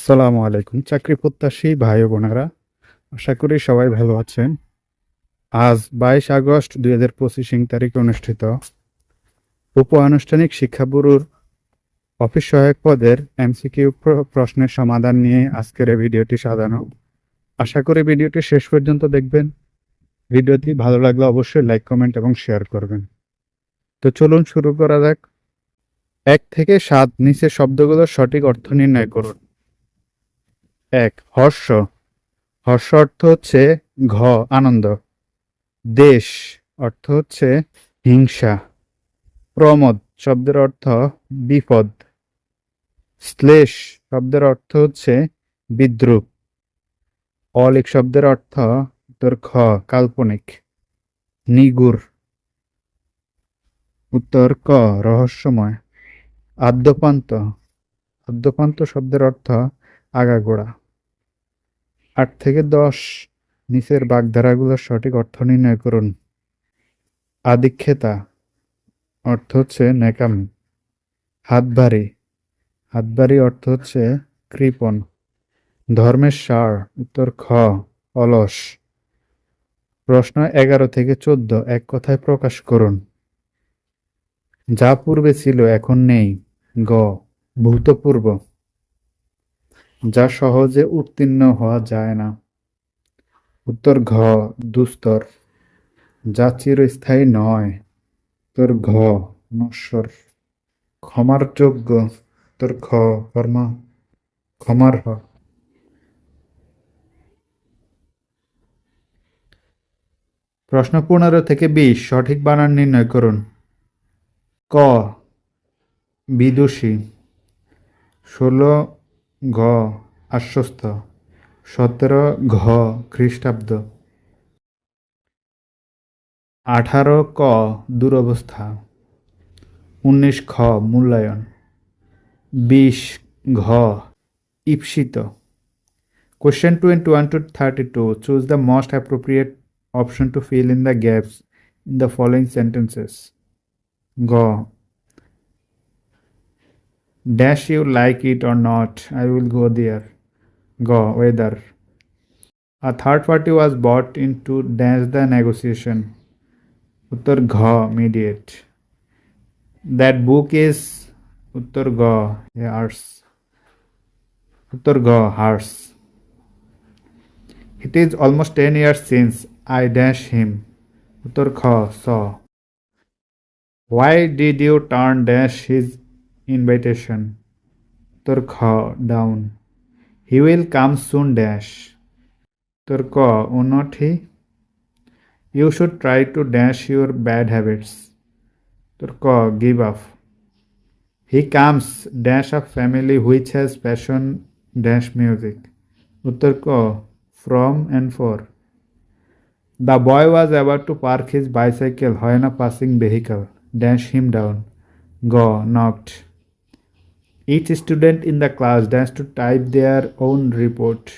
আসসালামু আলাইকুম, চাকরি প্রত্যাশী ভাই বোনেরা। আশা করি সবাই ভালো আছেন। আজ বাইশ আগস্ট দুই হাজার পঁচিশ তারিখে অনুষ্ঠিত উপ আনুষ্ঠানিক শিক্ষা অফিস সহায়ক পদের এমসিকিউ প্রশ্নের সমাধান নিয়ে আজকের এই ভিডিওটি সাজানো। আশা করি ভিডিওটি শেষ পর্যন্ত দেখবেন। ভিডিওটি ভালো লাগলে অবশ্যই লাইক, কমেন্ট এবং শেয়ার করবেন। তো চলুন শুরু করা যাক। এক থেকে সাত নিচের শব্দগুলোর সঠিক অর্থ নির্ণয় করুন। এক হর্ষ। হর্ষ অর্থ হচ্ছে ঘ, আনন্দ। দেশ অর্থ হচ্ছে হিংসা। প্রমদ শব্দের অর্থ বিপদ। শ্লেষ শব্দের অর্থ হচ্ছে বিদ্রুপ। অলিক শব্দের অর্থ উত্তর খ কাল্পনিক। নিগুর। উত্তর ক, রহস্যময়। আদ্যপান্ত। আদ্যপান্ত শব্দের অর্থ আগাগোড়া। আট থেকে দশ নিচের বাগধারাগুলোর সঠিক অর্থ নির্ণয় করুন। আদিক্ষেতা, অর্থ হচ্ছে নেকামি হাতবাড়ি হাতবাড়ি অর্থ হচ্ছে কৃপণ। ধর্মের সার, উত্তর খ, অলস। প্রশ্ন এগারো থেকে চোদ্দ, এক কথায় প্রকাশ করুন। যা পূর্বে ছিল, এখন নেই। গ, ভূতপূর্ব। যা সহজে উত্তীর্ণ হওয়া যায় না। উত্তর ঘ, দুস্তর। যা চিরস্থায়ী নয়। তোর ঘ, নশ্বর। ক্ষমার যোগ্য। তোর খ কর্মা। ক্ষমার হ। প্রশ্ন পনেরো থেকে বিশ, সঠিক বানান নির্ণয় করুন। ক, বিদুষী। ষোলো ঘ, আশ্বস্ত। সতেরো, ঘ, খ্রিস্টাব্দ। আঠারো, ক, দুরবস্থা। উনিশ, খ, মূল্যায়ন। বিশ, ঘ ইপসিত question twenty one two thirty two choose the most appropriate option to fill in the gaps in the following sentences গ Dash you like it or not, I will go there. Go. Whether. A third party was brought in to dash the negotiation. Uttar Gha. Mediate. That book is Uttar Gha. Yours. Uttar Gha. Hers. It is almost 10 years since I dash him. Uttar Kha saw. Why did you turn dash his invitation? Uttar Kha down. He will come soon dash. Uttar Kha oh not he? You should try to dash your bad habits. Uttar Kha give up. He comes dash a family which has passion dash music. Uttar from and for. The boy was about to park his bicycle when a passing vehicle dashed him down. Go knocked. Each student in the class dash to type their own report.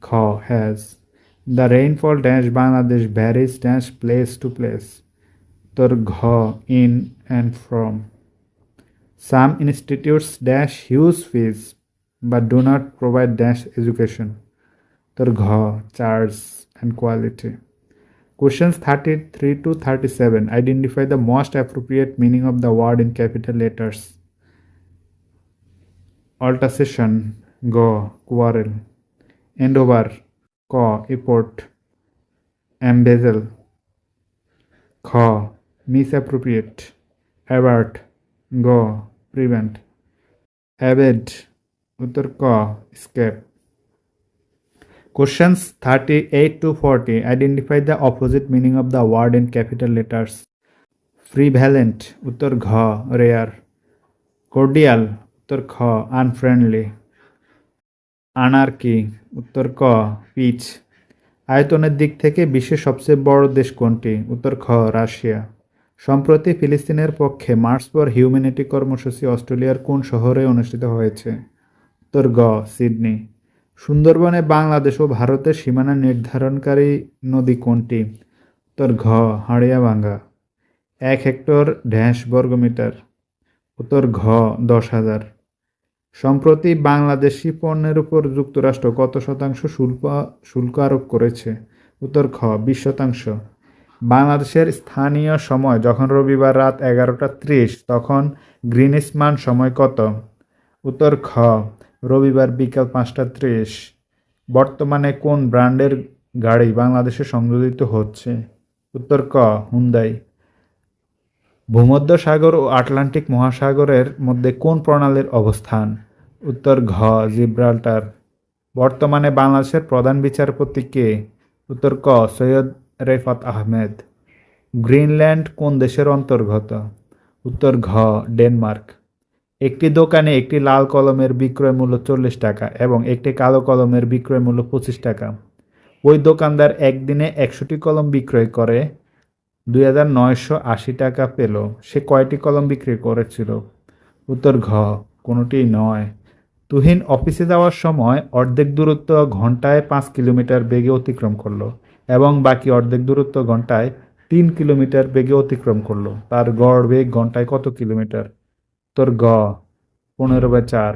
Kha has. The rainfall dash Bangladesh varies dash place to place. Tor Gha in and from. Some institutes dash huge fees but do not provide dash education. Tor Gha charge and quality. Questions 33 to 37 identify the most appropriate meaning of the word in capital letters. Altercation go quarrel. End over co effort. Embezzle. Kha misappropriate. Avert go prevent. Evade Uttar ka escape. Questions 38 to 40 identify the opposite meaning of the word in capital letters. Prevalent, Uttar Gha, rare. Cordial, Uttar Kha, unfriendly. Anarchy, উত্তর ক pitch আয়তনের দিক থেকে বিশ্বের সবচেয়ে বড় দেশ কোনটি? উত্তর খ রাশিয়া. সম্প্রতি ফিলিস্তিনের পক্ষে মার্চ ফর হিউম্যানিটি কর্মসূচি অস্ট্রেলিয়ার কোন শহরে অনুষ্ঠিত হয়েছে? উত্তর গ সিডনি. সুন্দরবনে বাংলাদেশ ও ভারতের সীমানা নির্ধারণকারী নদী কোনটি? উত্তর ঘ হাড়িয়াভাঙ্গা এক হেক্টর ড্যাশ বর্গমিটার। উত্তর ঘ দশ হাজার। সম্প্রতি বাংলাদেশি পণ্যের উপর যুক্তরাষ্ট্র কত শতাংশ শুল্ক শুল্ক আরোপ করেছে? উত্তর খ, বিশ শতাংশ। বাংলাদেশের স্থানীয় সময় যখন রবিবার রাত এগারোটা ত্রিশ, তখন গ্রিনিস মান সময় কত? উত্তর খ, রবিবার বিকাল পাঁচটা ত্রিশ। বর্তমানে কোন ব্র্যান্ডের গাড়ি বাংলাদেশে সংযোজিত হচ্ছে? উত্তর ক হুন্দাই ভূমধ্য সাগর ও আটলান্টিক মহাসাগরের মধ্যে কোন প্রণালীর অবস্থান? উত্তর ঘ, জিব্রাল্টার। বর্তমানে বাংলাদেশের প্রধান বিচারপতি কে? উত্তর ক, সৈয়দ রেফাত আহমেদ। গ্রিনল্যান্ড কোন দেশের অন্তর্গত? উত্তর ঘ, ডেনমার্ক। একটি দোকানে একটি লাল কলমের বিক্রয় মূল্য চল্লিশ টাকা এবং একটি কালো কলমের বিক্রয় মূল্য পঁচিশ টাকা। ওই দোকানদার একদিনে একশোটি কলম বিক্রয় করে। দুই হাজার নয়শো আশি টাকা পেল। সে কয়টি কলম বিক্রি করেছিল? উত্তর ঘ কোনোটি নয়। তুহিন অফিসে যাওয়ার সময় অর্ধেক দূরত্ব ঘন্টায় পাঁচ কিলোমিটার বেগে অতিক্রম করল এবং বাকি অর্ধেক দূরত্ব ঘন্টায় তিন কিলোমিটার বেগে অতিক্রম করল। তার গড় বেগ ঘন্টায় কত কিলোমিটার? তোর গ পনেরো বাই চার।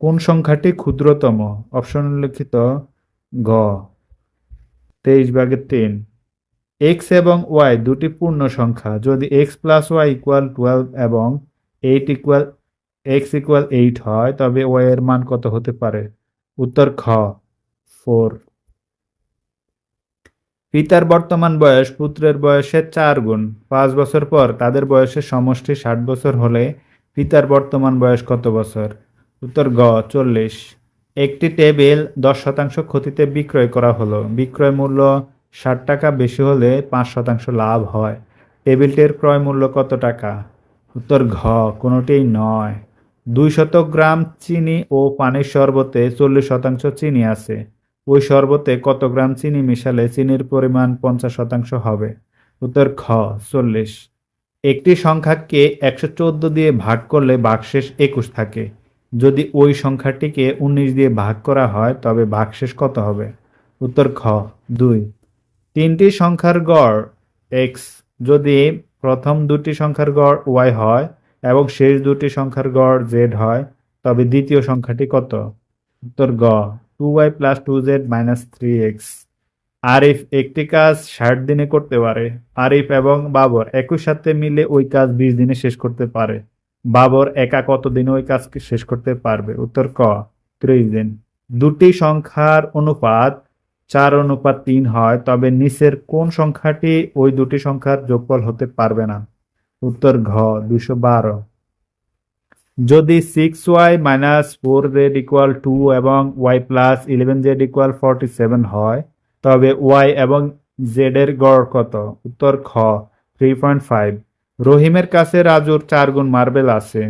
কোন সংখ্যাটি ক্ষুদ্রতম? অপশন উল্লেখিত গ তেইশ ভাগের তিন। এক্স এবং ওয়াই দুটি পূর্ণ সংখ্যা। যদি X plus Y equal twelve এবং eight equal X equal eight হয়, তবে ওয়াই এর মান কত হতে পারে? উত্তর খ ফোর পিতার বর্তমান বয়স পুত্রের বয়সের চার গুণ। পাঁচ বছর পর তাদের বয়সের সমষ্টি ষাট বছর হলে পিতার বর্তমান বয়স কত বছর? উত্তর গ, চল্লিশ। একটি টেবিল দশ শতাংশ ক্ষতিতে বিক্রয় করা হলো। বিক্রয় মূল্য ষাট টাকা বেশি হলে পাঁচ শতাংশ লাভ হয়। টেবিলটির ক্রয় মূল্য কত টাকা? উত্তর ঘ, কোনোটিই নয়। দুই শত গ্রাম চিনি ও পানির শরবতে চল্লিশ শতাংশ চিনি আছে। ওই শরবতে কত গ্রাম চিনি মিশালে চিনির পরিমাণ পঞ্চাশ শতাংশ হবে? উত্তর খ চল্লিশ। একটি সংখ্যাকে একশো চোদ্দ দিয়ে ভাগ করলে ভাগশেষ একুশ থাকে। যদি ওই সংখ্যাটিকে উনিশ দিয়ে ভাগ করা হয়, তবে ভাগশেষ কত হবে? উত্তর খ দুই। তিনটি সংখ্যার গড় এক্স যদি প্রথম দুটি সংখ্যার গড় ওয়াই হয় এবং শেষ দুটি সংখ্যার গড় জেড হয়, তবে দ্বিতীয় সংখ্যাটি কত? উত্তর গ two Y plus two Z minus three X Arif একটি কাজ ষাট দিনে করতে পারে। আরিফ এবং বাবর একই সাথে মিলে ওই কাজ বিশ দিনে শেষ করতে পারে। বাবর একা কত দিনে ওই কাজ শেষ করতে পারবে? উত্তর ক, ত্রিশ দিন। দুটি সংখ্যার অনুপাত চার অনুপাত তিন হয়, তবে নিচের কোন সংখ্যাটি ওই দুটি সংখ্যার যোগফল হতে পারবে না? উত্তর ঘ দুশো বারো। যদি six Y minus four Z equal two এবং Y plus eleven Z equal forty seven হয়, তবে ওয়াই এবং জেড এর গড় কত? উত্তর খ থ্রি পয়েন্ট ফাইভ রহিমের কাছে রাজুর চার গুণ মার্বেল আছে।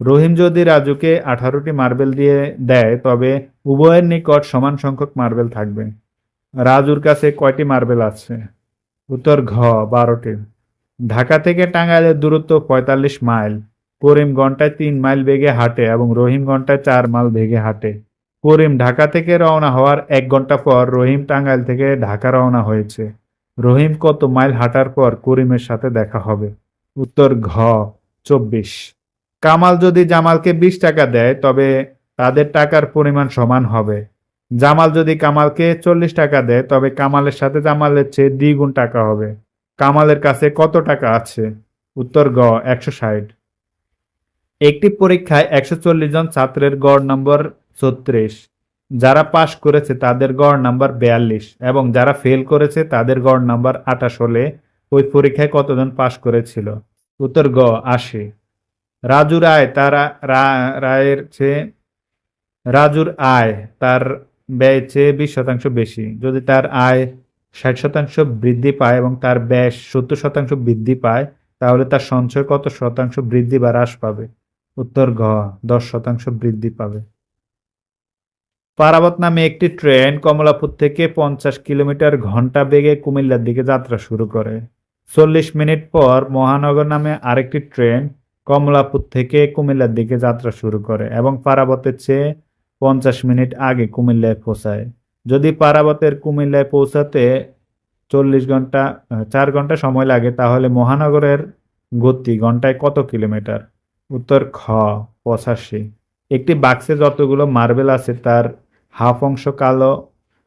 রহিম যদি রাজুকে আঠারোটি মার্বেল দিয়ে দেয়, তবে উভয়ের নিকট সমান সংখ্যক মার্বেল থাকবে। রাজুর কাছে কয়টি মার্বেল আছে? উত্তর, ঘ, বারোটি। ঢাকা থেকে টাঙ্গাইলের দূরত্ব পঁয়তাল্লিশ মাইল। করিম ঘন্টায় তিন মাইল বেগে হাঁটে এবং রহিম ঘন্টায় চার মাইল বেগে হাঁটে। করিম ঢাকা থেকে রওনা হওয়ার এক ঘণ্টা পর রহিম টাঙ্গাইল থেকে ঢাকা রওনা হয়েছে। রহিম কত মাইল হাঁটার পর করিমের সাথে দেখা হবে? উত্তর, ঘ, চব্বিশ। কামাল যদি জামালকে বিশ টাকা দেয়, তবে তাদের টাকার পরিমাণ সমান হবে। জামাল যদি কামালকে চল্লিশ টাকা দেয়, তবে কামালের সাথে জামালের চেয়ে দ্বিগুণ টাকা হবে। কামালের কাছে কত টাকা আছে? উত্তর গ, একশো ষাট। একটি পরীক্ষায় একশো চল্লিশ জন ছাত্রের গড় নম্বর ছত্রিশ। যারা পাশ করেছে তাদের গড় নাম্বার বিয়াল্লিশ এবং যারা ফেল করেছে তাদের গড় নাম্বার আঠাশ হলে ওই পরীক্ষায় কতজন পাশ করেছিল? উত্তর গ, আশি। রাজু রায় তারা রায়ের চেয়ে, রাজুর আয় তার ব্যয় চেয়ে বিশ শতাংশ বেশি। যদি তার আয় ষাট শতাংশ বৃদ্ধি পায় এবং তার ব্যয় সত্তর শতাংশ বৃদ্ধি পায়, তাহলে তার সঞ্চয় কত শতাংশ বৃদ্ধি বা হ্রাস পাবে? উত্তর ঘ, দশ শতাংশ বৃদ্ধি পাবে। পারাবত নামে একটি ট্রেন কমলাপুর থেকে পঞ্চাশ কিলোমিটার ঘণ্টা বেগে কুমিল্লার দিকে যাত্রা শুরু করে। চল্লিশ মিনিট পর মহানগর নামে আরেকটি ট্রেন কমলাপুর থেকে কুমিল্লার দিকে যাত্রা শুরু করে এবং পারাবতের চেয়ে পঞ্চাশ মিনিট আগে কুমিল্লায় পৌঁছায়। যদি পারাবতের কুমিল্লায় পৌঁছাতে চল্লিশ ঘণ্টা, চার ঘণ্টা সময় লাগে, তাহলে মহানগরের গতি ঘন্টায় কত কিলোমিটার? উত্তর খ, পঁচাশি। একটি বাক্সে যতগুলো মার্বেল আছে, তার হাফ অংশ কালো,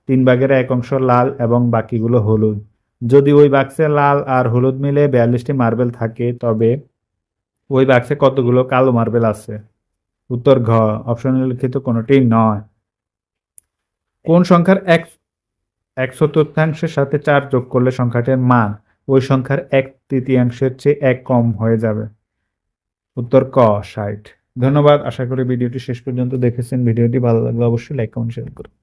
তিন ভাগের এক অংশ লাল এবং বাকিগুলো হলুদ। যদি ওই বাক্সে লাল আর হলুদ মিলে বিয়াল্লিশটি মার্বেল থাকে, তবে ওই বাক্সে কতগুলো কালো মার্বেল আছে? উত্তর ঘ অপশন লিখিত কোনোটি নয়। কোন সংখ্যার এক এক চতুর্থাংশের সাথে চার যোগ করলে সংখ্যাটির মান, ওই সংখ্যার এক তৃতীয়াংশের চেয়ে এক কম হয়ে যাবে। উত্তর ক, ষাট। ধন্যবাদ, আশা করি ভিডিওটি শেষ পর্যন্ত দেখেছেন। ভিডিওটি ভালো লাগলে অবশ্যই লাইক কমেন্ট শেয়ার করুন।